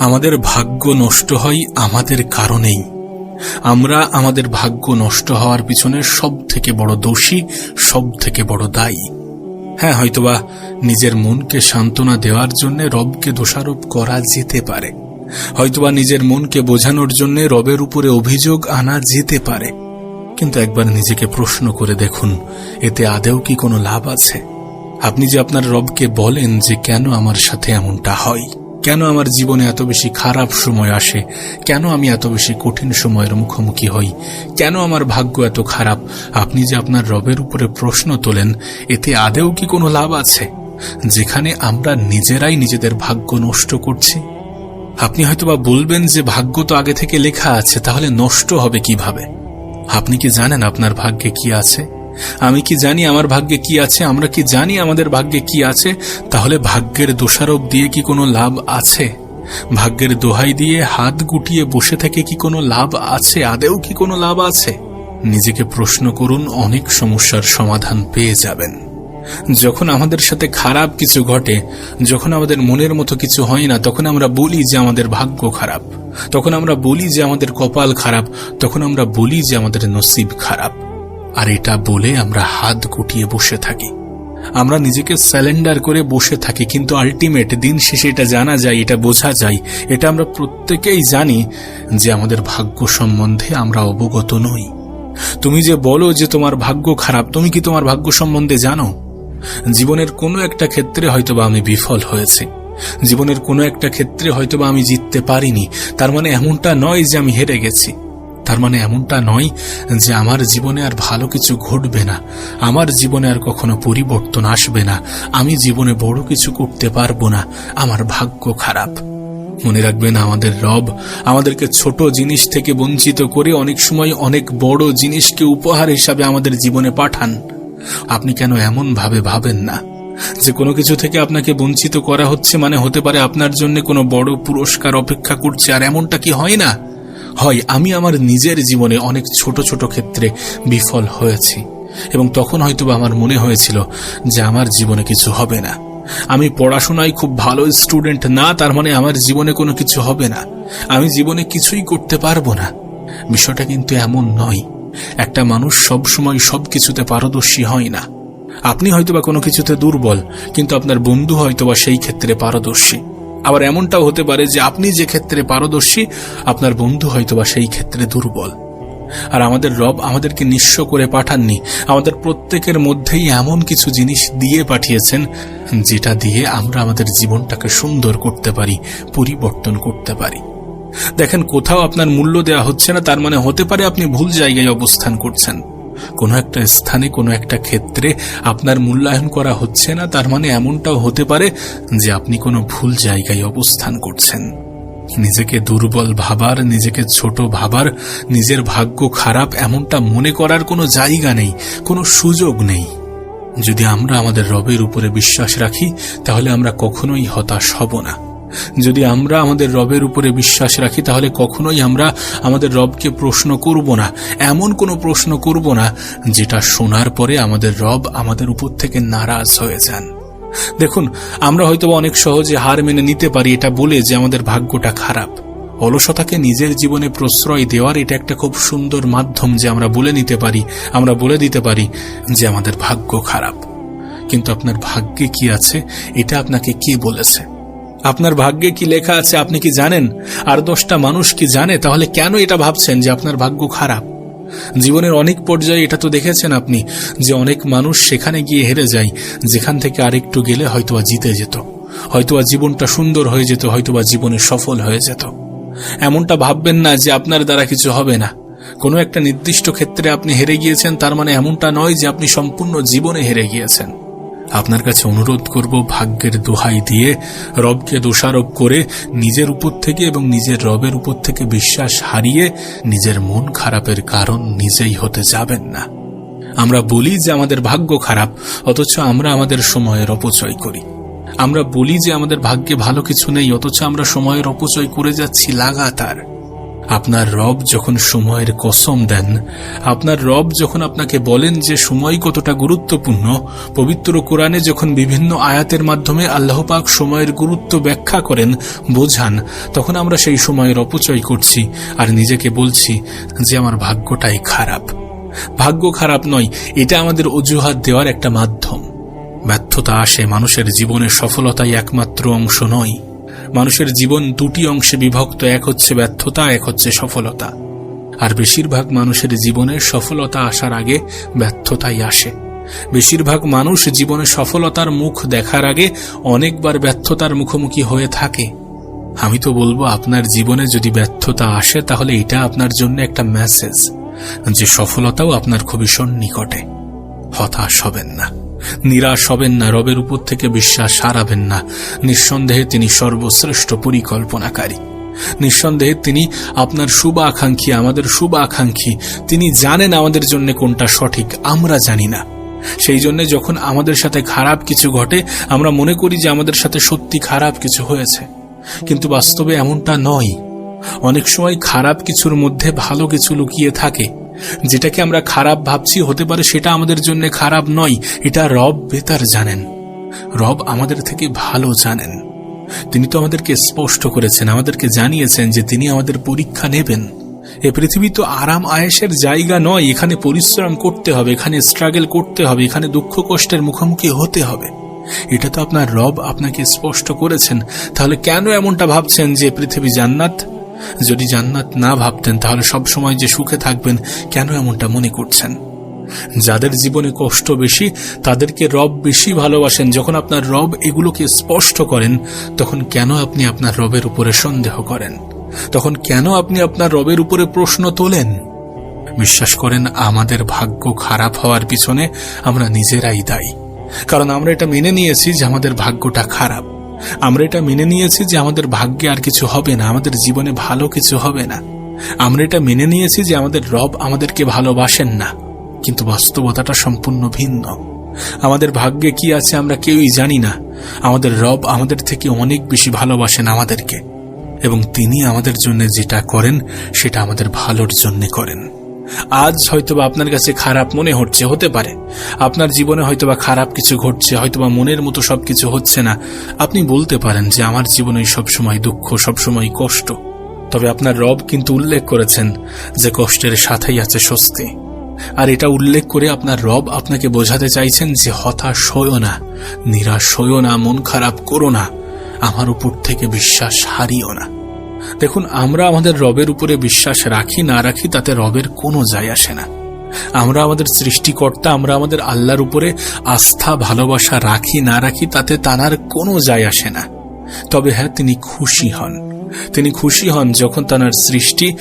আমাদের ভাগ্য নষ্ট হয় আমাদের কারণেই। আমরা আমাদের ভাগ্য নষ্ট হওয়ার পিছনে সব থেকে বড় দোষী সব থেকে বড় দায়ী। হ্যাঁ হয়তোবা নিজের মনকে সান্ত্বনা দেওয়ার জন্য রবকে দোষারোপ করা যেতে পারে। হয়তোবা নিজের মনকে বোঝানোর জন্য রবের উপরে অভিযোগ আনা যেতে পারে। কিন্তু একবার নিজেকে প্রশ্ন করে দেখুন, এতে আদেও কি কোনো লাভ আছে? আপনি যে আপনার রবকে বলেন যে কেন আমার সাথে এমনটা হয়। কেন আমার জীবনে এত বেশি খারাপ সময় আসে? কেন আমি এত বেশি কঠিন সময়ের মুখোমুখি হই? কেন আমার ভাগ্য এত খারাপ? আপনি যে আপনার রবের উপরে প্রশ্ন তোলেন, এতে আদেও কি কোনো লাভ আছে? যেখানে আমরা নিজেরাই নিজেদের ভাগ্য নষ্ট করছি? আপনি হয়তোবা বলবেন যে ভাগ্য তো আগে থেকে লেখা আছে, তাহলে নষ্ট হবে কীভাবে? আপনি কি জানেন আপনার ভাগ্যে কি আছে? আমি কি জানি আমার ভাগ্যে কি আছে? আমরা কি জানি আমাদের ভাগ্যে কি আছে? তাহলে ভাগ্যের দোষারোপ দিয়ে কি কোনো লাভ আছে? ভাগ্যের দোহাই দিয়ে হাত গুটিয়ে বসে থেকে কি কোনো লাভ আছে? আদেও কি কোনো লাভ আছে? নিজেকে প্রশ্ন করুন, অনেক সমস্যার সমাধান পেয়ে যাবেন। যখন আমাদের সাথে খারাপ কিছু ঘটে, যখন আমাদের মনের মতো কিছু হয় না, তখন আমরা বলি যে আমাদের ভাগ্য খারাপ। তখন আমরা বলি যে আমাদের কপাল খারাপ। তখন আমরা বলি যে আমাদের নসিব খারাপ। আর এটা বলে আমরা হাত গুটিয়ে বসে থাকি। আমরা নিজেকে স্যালেন্ডার করে বসে থাকি, কিন্তু আলটিমেট দিন শেষে এটা জানা যায়, এটা বোঝা যায়। এটা আমরা প্রত্যেকেই জানি যে আমাদের ভাগ্য সম্বন্ধে আমরা অবগত নই। তুমি যে বলো যে তোমার ভাগ্য খারাপ, তুমি কি তোমার ভাগ্য সম্বন্ধে জানো? জীবনের কোনো একটা ক্ষেত্রে হয়তোবা আমি বিফল হয়েছে। জীবনের কোনো একটা ক্ষেত্রে হয়তোবা আমি জিততে পারিনি। তার মানে এমনটা নয় যে আমি হেরে গেছি। তার মানে এমনটা নয় যে আমার জীবনে আর ভালো কিছু ঘটবে না। আমার জীবনে আর কখনো পরিবর্তন আসবে না। আমি জীবনে বড় কিছু করতে পারব না। আমার ভাগ্য খারাপ। মনে রাখবেন, আমাদের রব আমাদেরকে ছোট জিনিস থেকে বঞ্চিত করে অনেক সময় অনেক বড় জিনিসকে উপহার হিসাবে আমাদের জীবনে পাঠান। আপনি কেন এমন ভাবে ভাবেন না? যে কোনো কিছু থেকে আপনাকে বঞ্চিত করা হচ্ছে মানে হতে পারে আপনার জন্য কোনো বড় পুরস্কার অপেক্ষা করছে, আর এমনটা কি হয় না? হয়, আমি আমার নিজের জীবনে অনেক ছোট ছোট ক্ষেত্রে বিফল হয়েছি। এবং তখন হয়তোবা আমার মনে হয়েছিল যে আমার জীবনে কিছু হবে না। আমি পড়াশোনায় খুব ভালো স্টুডেন্ট না, তার মানে আমার জীবনে কোনো কিছু হবে না। আমি জীবনে কিছুই করতে পারব না। বিষয়টা কিন্তু এমন নয়। একটা মানুষ সব সময় সব কিছুতে পারদর্শী হয় না। আপনি হয়তোবা কোনো কিছুতে দুর্বল, কিন্তু আপনার বন্ধু হয়তোবা সেই ক্ষেত্রে পারদর্শী। আবার এমনটাও হতে পারে যে আপনি যে ক্ষেত্রে পারদর্শী, আপনার বন্ধু হয়তোবা সেই ক্ষেত্রে দুর্বল। আর আমাদের রব আমাদেরকে নিঃস্ব করে পাঠাননি। আমাদের প্রত্যেকের মধ্যেই এমন কিছু জিনিস দিয়ে পাঠিয়েছেন, যেটা দিয়ে আমরা আমাদের জীবনটাকে সুন্দর করতে পারি, পরিবর্তন করতে পারি। দেখেন, কোথাও আপনার মূল্য দেওয়া হচ্ছে না, তার মানে হতে পারে আপনি ভুল জায়গায় অবস্থান করছেন। কোনো একটা স্থানে, কোনো একটা ক্ষেত্রে আপনার মূল্যায়ন করা হচ্ছে না, তার মানে এমনটাও হতে পারে যে আপনি কোনো ভুল জায়গায় অবস্থান করছেন। নিজেকে দুর্বল ভাবার, নিজেকে ছোট ভাবার, নিজের ভাগ্য খারাপ এমনটা মনে করার কোনো জায়গা নেই, কোনো সুযোগ নেই। যদি আমরা আমাদের রবের উপরে বিশ্বাস রাখি, তাহলে আমরা কখনোই হতাশ হব না। যদি আমরা আমাদের রবের উপরে বিশ্বাস রাখি, তাহলে কখনোই আমরা আমাদের রবকে প্রশ্ন করব না। এমন কোনো প্রশ্ন করব না, যেটা শোনার পরে আমাদের রব আমাদের উপর থেকে নারাজ হয়ে যান। দেখুন, আমরা হয়তো অনেক সহজে হার মেনে নিতে পারি, এটা বলে যে আমাদের ভাগ্যটা খারাপ। অলসতাকে নিজের জীবনে প্রশ্রয় দেওয়ার এটা একটা খুব সুন্দর মাধ্যম যে আমরা বলে নিতে পারি, আমরা বলে দিতে পারি যে আমাদের ভাগ্য খারাপ। কিন্তু আপনার ভাগ্যে কি আছে, এটা আপনাকে কে বলেছে? আপনার ভাগ্যে কি লেখা আছে আপনি কি জানেন? আর দশটা মানুষ কি জানে? তাহলে কেন এটা ভাবছেন যে আপনার ভাগ্য খারাপ? জীবনের অনেক পর্যায়ে এটা তো দেখেছেন আপনি, যে অনেক মানুষ সেখানে গিয়ে হেরে যায়, যেখান থেকে আরেকটু গেলে হয়তোবা জিতে যেত। হয়তোবা জীবনটা সুন্দর হয়ে যেত, হয়তোবা জীবনে সফল হয়ে যেত। এমনটা ভাববেন না যে আপনার দ্বারা কিছু হবে না। কোনো একটা নির্দিষ্ট ক্ষেত্রে আপনি হেরে গিয়েছেন, তার মানে এমনটা নয় যে আপনি সম্পূর্ণ জীবনে হেরে গিয়েছেন। আপনার কাছে অনুরোধ করব ভাগ্যের দোহাই দিয়ে রবকে দোষারোপ করে নিজের উপর থেকে এবং নিজের রবের উপর থেকে বিশ্বাস হারিয়ে নিজের মন খারাপের কারণ নিজেই হতে যাবেন না। আমরা বলি যে আমাদের ভাগ্য খারাপ, অথচ আমরা আমাদের সময়ের অপচয় করি। আমরা বলি যে আমাদের ভাগ্যে ভালো কিছু নেই, অথচ আমরা সময়ের অপচয় করে যাচ্ছি লাগাতার। আপনার রব যখন সময়ের কসম দেন, আপনার রব যখন আপনাকে বলেন যে সময় কতটা গুরুত্বপূর্ণ, পবিত্র কোরআনে যখন বিভিন্ন আয়াতের মাধ্যমে আল্লাহ পাক সময়ের গুরুত্ব ব্যাখ্যা করেন, বোঝান, তখন আমরা সেই সময়ের অপচয় করছি আর নিজেকে বলছি যে আমার ভাগ্যটাই খারাপ। ভাগ্য খারাপ নয়, এটা আমাদের অজুহাত দেওয়ার একটা মাধ্যম। ব্যর্থতা আসে মানুষের জীবনের সফলতাই একমাত্র অংশ নয়। মানুষের জীবন দুটি অংশে বিভক্ত, এক হচ্ছে ব্যর্থতা, এক হচ্ছে সফলতা। আর বেশিরভাগ মানুষের জীবনে সফলতা আসার আগে ব্যর্থতাই আসে। বেশিরভাগ মানুষ জীবনে সফলতার মুখ দেখার আগে অনেকবার ব্যর্থতার মুখোমুখি হয়ে থাকে। আমি তো বলব, আপনার জীবনে যদি ব্যর্থতা আসে, তাহলে এটা আপনার জন্য একটা মেসেজ যে সফলতাও আপনার খুবই সন্নিকটে। হতাশ হবেন না। নিরাশ হবেন না, রবের উপর থেকে বিশ্বাস হারাবেন না। নিঃসন্দেহে তিনি সর্বশ্রেষ্ঠ পরিকল্পনাকারী। নিঃসন্দেহে তিনি আপনার শুভ আকাঙ্ক্ষী আমাদের শুভ আকাঙ্ক্ষী তিনি জানেন আমাদের জন্য কোনটা সঠিক, আমরা জানি না। সেই জন্য যখন আমাদের সাথে খারাপ কিছু ঘটে, আমরা মনে করি যে আমাদের সাথে সত্যি খারাপ কিছু হয়েছে। কিন্তু বাস্তবে এমনটা নয়। অনেক সময় খারাপ কিছুর মধ্যে ভালো কিছু লুকিয়ে থাকে। যেটাকে আমরা খারাপ ভাবছি হতে পারে সেটা আমাদের জন্য খারাপ নয়। এটা রব বেতার জানেন। রব আমাদের থেকে ভালো জানেন। তিনি তো আমাদেরকে স্পষ্ট করেছেন, আমাদেরকে জানিয়েছেন যে তিনি আমাদের পরীক্ষা নেবেন। এ পৃথিবী তো আরাম আয়েসের জায়গা নয়। এখানে পরিশ্রম করতে হবে, এখানে স্ট্রাগল করতে হবে, এখানে দুঃখ কষ্টের মুখোমুখি হতে হবে। এটা তো আপনার রব আপনাকে স্পষ্ট করেছেন। তাহলে কেন এমনটা ভাবছেন যে পৃথিবী জান্নাত? যদি জান্নাত না ভাবতেন, তাহলে সব সময় যে সুখে থাকবেন কেন এমনটা মনে করছেন? যাদের জীবনে কষ্ট বেশি, তাদেরকে রব বেশি ভালোবাসেন। যখন আপনার রব এগুলোকে স্পষ্ট করেন, তখন কেন আপনি আপনার রবের উপরে সন্দেহ করেন? তখন কেন আপনি আপনার রবের উপরে প্রশ্ন তোলেন? বিশ্বাস করেন, আমাদের ভাগ্য খারাপ হওয়ার পিছনে আমরা নিজেরাই দায়ী। কারণ আমরা এটা মেনে নিয়েছি যে আমাদের ভাগ্যটা খারাপ। আমরা এটা মেনে নিয়েছি যে আমাদের ভাগ্যে আর কিছু হবে না, আমাদের জীবনে ভালো কিছু হবে না। আমরা এটা মেনে নিয়েছি যে আমাদের রব আমাদেরকে ভালোবাসেন না, কিন্তু বাস্তবতাটা সম্পূর্ণ ভিন্ন। আমাদের ভাগ্যে কি আছে আমরা কেউই জানি না। আমাদের রব আমাদের থেকে অনেক বেশি ভালোবাসেন আমাদেরকে, এবং তিনি আমাদের জন্য যেটা করেন, সেটা আমাদের ভালোর জন্য করেন। আজ হয়তোবা আপনার কাছে খারাপ মনে হচ্ছে, হতে পারে। আপনার জীবনে হয়তোবা খারাপ কিছু ঘটছে, হয়তোবা মনের মতো সবকিছু হচ্ছে না। আপনি বলতে পারেন যে আমার জীবনে সবসময় দুঃখ, সবসময় কষ্ট। তবে আপনার রব কিন্তু উল্লেখ করেছেন যে কষ্টের সাথেই আছে স্বস্তি। আর এটা উল্লেখ করে আপনার রব আপনাকে বোঝাতে চাইছেন যে হতাশ হইও না, নিরাশ হইও না, মন খারাপ করো না। আমার উপর থেকে বিশ্বাস হারিও না। দেখুন, আমরা আমাদের রবের উপরে বিশ্বাস রাখি, না রাখি তাতে রবের কোনো যায় আসে না। আমরা আমাদের সৃষ্টিকর্তা, আমরা আমাদের আল্লাহর উপরে আস্থা, ভালোবাসা রাখি, না রাখি তাতে তানার কোনো যায় আসে না। তবে হ্যাঁ তিনি খুশি হন। তিনি খুশি হন যখন তানার সৃষ্টি,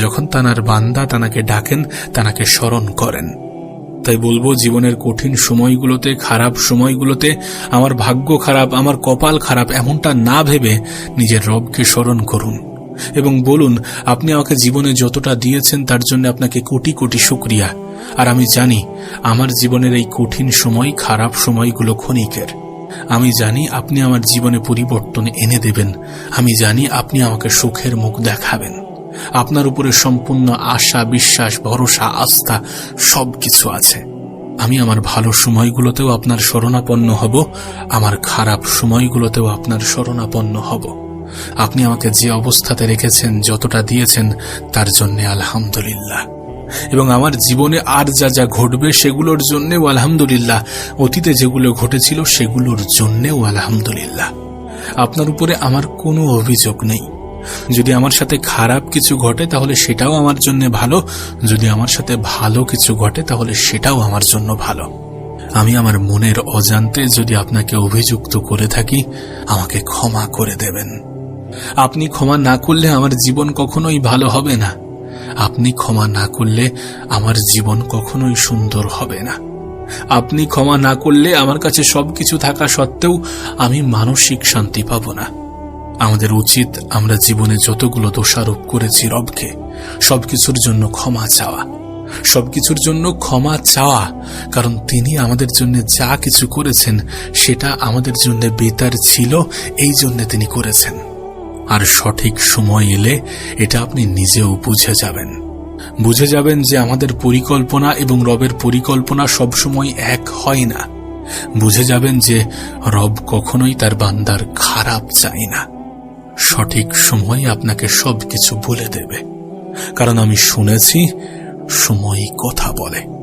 যখন তানার বান্দা তানাকে ডাকেন, তানাকে স্মরণ করেন। তাই বলব, জীবনের কঠিন সময়গুলোতে, খারাপ সময়গুলোতে, আমার ভাগ্য খারাপ, আমার কপাল খারাপ, এমনটা না ভেবে নিজের রবকে স্মরণ করুন। এবং বলুন, আপনি আমাকে জীবনে যতটা দিয়েছেন তার জন্য আপনাকে কোটি কোটি শুক্রিয়া। আর আমি জানি, আমার জীবনের এই কঠিন সময় খারাপ সময়গুলো ক্ষণিকের। আমি জানি আপনি আমার জীবনে পরিবর্তন এনে দেবেন। আমি জানি আপনি আমাকে সুখের মুখ দেখাবেন। আপনার উপরে সম্পূর্ণ আশা, বিশ্বাস, ভরসা, আস্থা সব কিছু আছে। আমি আমার ভালো সময়গুলোতেও আপনার শরণাপন্ন হব, আমার খারাপ সময়গুলোতেও আপনার শরণাপন্ন হব। আপনি আমাকে যে অবস্থাতে রেখেছেন, যতটা দিয়েছেন, তার জন্য আলহামদুলিল্লাহ। এবং আমার জীবনে আর যা যা ঘটবে, সেগুলোর জন্যেও আলহামদুলিল্লাহ। অতীতে যেগুলো ঘটেছিল, সেগুলোর জন্যেও আলহামদুলিল্লাহ। আপনার উপরে আমার কোনো অভিযোগ নেই। যদি আমার সাথে খারাপ কিছু ঘটে, তাহলে সেটাও আমার জন্য ভালো। যদি আমার সাথে ভালো কিছু ঘটে, তাহলে সেটাও আমার জন্য ভালো। আমি আমার মনের অজান্তে যদি আপনাকে অভিযুক্ত করে থাকি, আমাকে ক্ষমা করে দেবেন। আপনি ক্ষমা না করলে আমার জীবন কখনোই ভালো হবে না। আপনি ক্ষমা না করলে আমার জীবন কখনোই সুন্দর হবে না। আপনি ক্ষমা না করলে আমার কাছে সবকিছু থাকা সত্ত্বেও আমি মানসিক শান্তি পাব না। আমাদের উচিত আমরা জীবনে যতগুলো দোষারোপ করেছি রবকে, সবকিছুর জন্য ক্ষমা চাওয়া। সবকিছুর জন্য ক্ষমা চাওয়া, কারণ তিনি আমাদের জন্য যা কিছু করেছেন, সেটা আমাদের জন্য বেতার ছিল, এই জন্য তিনি করেছেন। আর সঠিক সময় এলে এটা আপনি নিজেও বুঝে যাবেন। বুঝে যাবেন যে আমাদের পরিকল্পনা এবং রবের পরিকল্পনা সবসময় এক হয় না। বুঝে যাবেন যে রব কখনোই তার বান্দার খারাপ চায় না। সঠিক সময় আপনাকে সবকিছু বলে দেবে। কারণ আমি শুনেছি, সময় কথা বলে।